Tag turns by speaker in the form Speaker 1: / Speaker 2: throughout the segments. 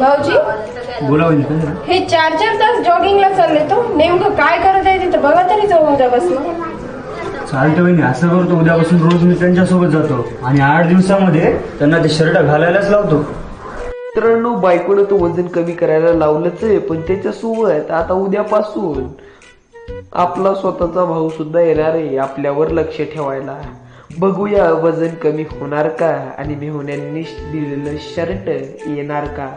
Speaker 1: भाऊजी? हे चार चार तास जॉगिंगला चालले तो. नेमकं काय करत आहे तिथं? बघा तरी जाऊन उद्या बसलं
Speaker 2: चालतं वहिनी असं करतो. उद्यापासून रोज मी त्यांच्यासोबत जातो. आणि आठ दिवसामध्ये त्यांना ते शर्ट घालायलाच लावतो.
Speaker 3: मित्रांनो बायकोनं तो वजन कमी करायला लावलंच आहे पण त्याच्यासोबत आता उद्यापासून आपला स्वतःचा भाऊ सुद्धा येणार आहे आपल्यावर लक्ष ठेवायला. बघूया वजन कमी होणार का आणि मी दिलेलं शर्ट येणार का?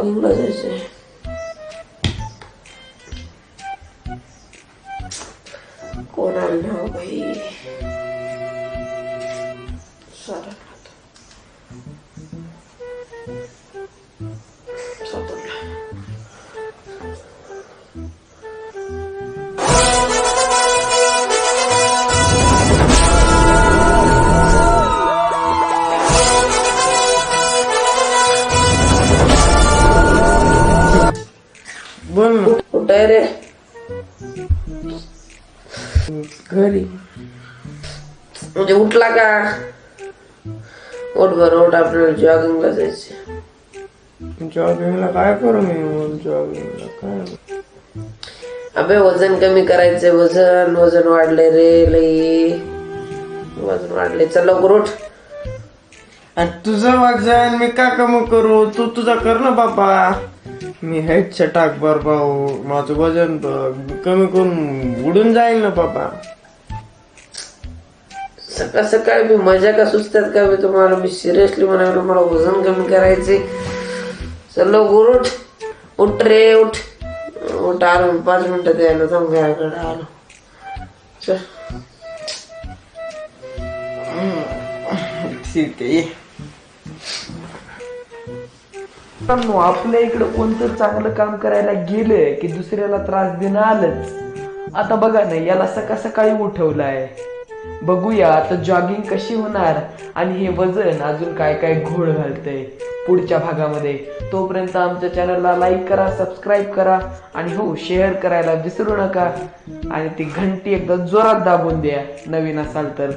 Speaker 3: 噪了，这是。果然没有回，算了。कुठं आहे घरी. म्हणजे उठला का? उठ बरं उठ आपल्याला जॉगिंगला जायचं
Speaker 4: जॉगिंगला काय करू मी? जॉगिंगला काय?
Speaker 3: अबे वजन कमी करायचंय. वजन वजन वाढलंय रे लई. वजन वाढलंय. चल लवकर उठ.
Speaker 4: आणि तुझं वजन मी का कमी करू? तू तुझा कर ना बाबा. मी हेडच्या टाक बर भाऊ माझं वजन कमी करून उडून जाईल ना बाबा
Speaker 3: सकाळ सकाळी मी मजा का सुचतात का मी तुम्हाला? मी सिरियसली म्हणाल मला वजन कमी करायचे चल लवकर उठ. उठ रे उठ. उठ आलो पाच मिनिटात यायला थांब घराकडे आलो. चल.
Speaker 4: ठीक आहे.
Speaker 3: मित्रांनो, आपल्या इकडे कोणतं चांगलं काम करायला गेलं की दुसऱ्याला त्रास देणं आलंच. आता बघा ना याला सकाळ सकाळी उठवलाय. बघूया आता जॉगिंग कशी होणार आणि हे वजन अजून काय काय घोळ घालतंय पुढच्या भागामध्ये. तोपर्यंत आमच्या चॅनलला लाईक करा सबस्क्राईब करा आणि हो शेअर करायला विसरू नका. आणि ती घंटी एकदा जोरात दाबून द्या नवीन असाल तर.